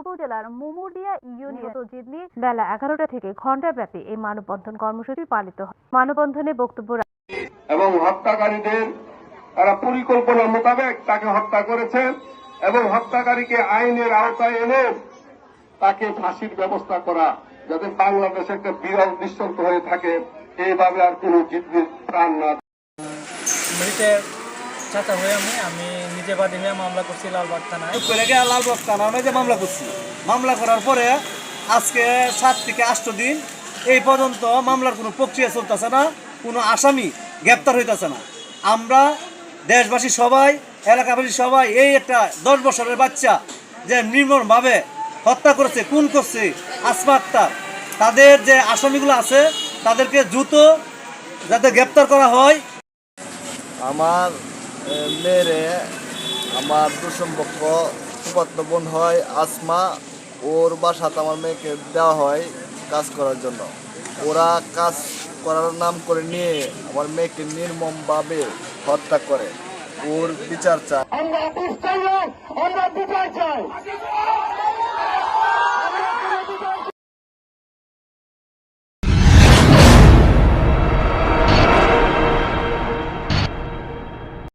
উপজেলার মুমুরিয়া ইউনিয়ন জিদনি বেলা এগারোটা থেকে ঘণ্টাব্যাপী এই মানববন্ধন কর্মসূচি পালিত হয়। মানববন্ধনে বক্তব্য এবং হত্যাকারীদের তারা পরিকল্পনা মোতাবেক তাকে হত্যা করেছে এবং হত্যাকারীকে আইনের আওতায় এনে তাকে ফাঁসির ব্যবস্থা করা যাতে বাংলাদেশে একটা বিরল দৃষ্টান্ত হয়ে থাকে। এইভাবে আর কোনো জিদ্দির প্রাণ না মৃতের চাচা হয়ে আমি আমি নিজে বাদী হয়ে মামলা করছি লালবাগ থানায়। লালবাগ থানা আমরা যে মামলা করছি মামলা করার পরে আজকে সাত থেকে আষ্ট দিন এই পর্যন্ত মামলার কোনো প্রক্রিয়া চলতেছে না কোনো আসামি গ্রেপ্তার হইতেছে না। আমরা দেশবাসী সবাই এলাকাবাসী সবাই এই একটা দশ বছরের বাচ্চা যে নির্মমভাবে হত্যা করেছে খুন করছে আসমা আক্তার তাদের যে আসামিগুলো আছে তাদেরকে দ্রুত যাতে গ্রেপ্তার করা হয়। আমার এ, মেয়েরে আমার দুসম্পর্ক সুপাত্র বোন হয় আসমা। ওর বাসাতে আমার মেয়েকে দেওয়া হয় কাজ করার জন্য। ওরা কাজ করার নাম করে নিয়ে আমার মেয়েকে নির্মমভাবে হত্যা করে। ওর বিচার চায়। আমরা বিচার চাই।